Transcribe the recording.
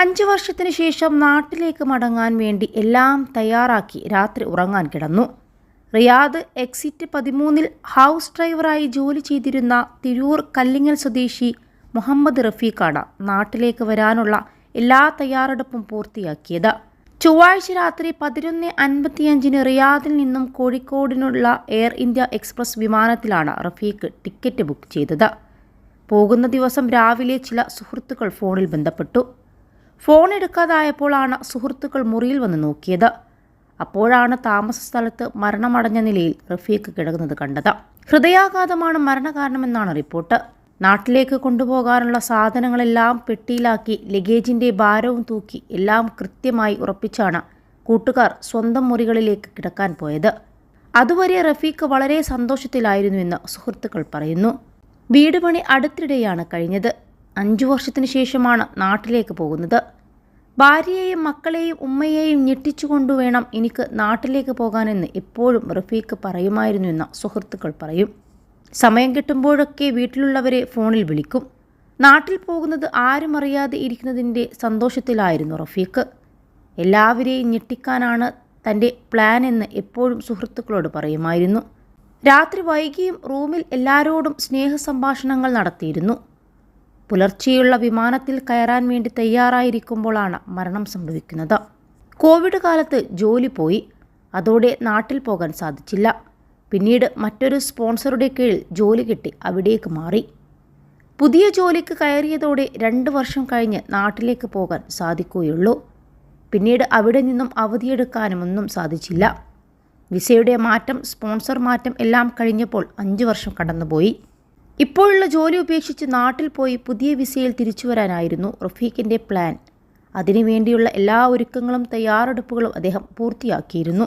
അഞ്ചു വർഷത്തിന് ശേഷം നാട്ടിലേക്ക് മടങ്ങാൻ വേണ്ടി എല്ലാം തയ്യാറാക്കി രാത്രി ഉറങ്ങാൻ കിടന്നു. റിയാദ് എക്സിറ്റ് പതിമൂന്നിൽ ഹൗസ് ഡ്രൈവറായി ജോലി ചെയ്തിരുന്ന തിരൂർ കല്ലിങ്ങൽ സ്വദേശി മുഹമ്മദ് റഫീഖാണ് നാട്ടിലേക്ക് വരാനുള്ള എല്ലാ തയ്യാറെടുപ്പും പൂർത്തിയാക്കിയത്. ചൊവ്വാഴ്ച രാത്രി പതിനൊന്ന് അൻപത്തിയഞ്ചിന് റിയാദിൽ നിന്നും കോഴിക്കോടിനുള്ള എയർ ഇന്ത്യ എക്സ്പ്രസ് വിമാനത്തിലാണ് റഫീഖ് ടിക്കറ്റ് ബുക്ക് ചെയ്തത്. പോകുന്ന ദിവസം രാവിലെ ചില സുഹൃത്തുക്കൾ ഫോണിൽ ബന്ധപ്പെട്ടു. ഫോൺ എടുക്കാതായപ്പോഴാണ് സുഹൃത്തുക്കൾ മുറിയിൽ വന്ന് നോക്കിയത്. അപ്പോഴാണ് താമസ സ്ഥലത്ത് മരണമടഞ്ഞ നിലയിൽ റഫീഖ് കിടക്കുന്നത് കണ്ടത്. ഹൃദയാഘാതമാണ് മരണകാരണമെന്നാണ് റിപ്പോർട്ട്. നാട്ടിലേക്ക് കൊണ്ടുപോകാനുള്ള സാധനങ്ങളെല്ലാം പെട്ടിയിലാക്കി ലഗേജിന്റെ ഭാരവും തൂക്കി എല്ലാം കൃത്യമായി ഉറപ്പിച്ചാണ് കൂട്ടുകാർ സ്വന്തം മുറികളിലേക്ക് കിടക്കാൻ പോയത്. അതുവരെ റഫീഖ് വളരെ സന്തോഷത്തിലായിരുന്നുവെന്ന് സുഹൃത്തുക്കൾ പറയുന്നു. വീട് പണി അടുത്തിടെയാണ് കഴിഞ്ഞത്. അഞ്ചു വർഷത്തിന് ശേഷമാണ് നാട്ടിലേക്ക് പോകുന്നത്. ഭാര്യയെയും മക്കളെയും ഉമ്മയെയും ഞെട്ടിച്ചുകൊണ്ടു വേണം എനിക്ക് നാട്ടിലേക്ക് പോകാനെന്ന് എപ്പോഴും റഫീഖ് പറയുമായിരുന്നു എന്ന സുഹൃത്തുക്കൾ പറയും. സമയം കിട്ടുമ്പോഴൊക്കെ വീട്ടിലുള്ളവരെ ഫോണിൽ വിളിക്കും. നാട്ടിൽ പോകുന്നത് ആരും അറിയാതെ ഇരിക്കുന്നതിന്റെ സന്തോഷത്തിലായിരുന്നു റഫീഖ്. എല്ലാവരെയും ഞെട്ടിക്കാനാണ് തന്റെ പ്ലാൻ എന്ന് എപ്പോഴും സുഹൃത്തുക്കളോട് പറയുമായിരുന്നു. രാത്രി വൈകിയും റൂമിൽ എല്ലാവരോടും സ്നേഹ സംഭാഷണങ്ങൾ നടത്തിയിരുന്നു. പുലർച്ചെയുള്ള വിമാനത്തിൽ കയറാൻ വേണ്ടി തയ്യാറായിരിക്കുമ്പോഴാണ് മരണം സംഭവിക്കുന്നത്. കോവിഡ് കാലത്ത് ജോലി പോയി. അതോടെ നാട്ടിൽ പോകാൻ സാധിച്ചില്ല. പിന്നീട് മറ്റൊരു സ്പോൺസറുടെ കീഴിൽ ജോലി കിട്ടി. അവിടേക്ക് മാറി. പുതിയ ജോലിക്ക് കയറിയതോടെ രണ്ട് വർഷം കഴിഞ്ഞ് നാട്ടിലേക്ക് പോകാൻ സാധിക്കുകയുള്ളൂ. പിന്നീട് അവിടെ നിന്നും അവധിയെടുക്കാനും ഒന്നും സാധിച്ചില്ല. വിസയുടെ മാറ്റം സ്പോൺസർ മാറ്റം എല്ലാം കഴിഞ്ഞപ്പോൾ അഞ്ച് വർഷം കടന്നുപോയി. ഇപ്പോഴുള്ള ജോലി ഉപേക്ഷിച്ച് നാട്ടിൽ പോയി പുതിയ വിസയിൽ തിരിച്ചു വരാനായിരുന്നു റഫീഖിന്റെ പ്ലാൻ. അതിനുവേണ്ടിയുള്ള എല്ലാ ഒരുക്കങ്ങളും തയ്യാറെടുപ്പുകളും അദ്ദേഹം പൂർത്തിയാക്കിയിരുന്നു.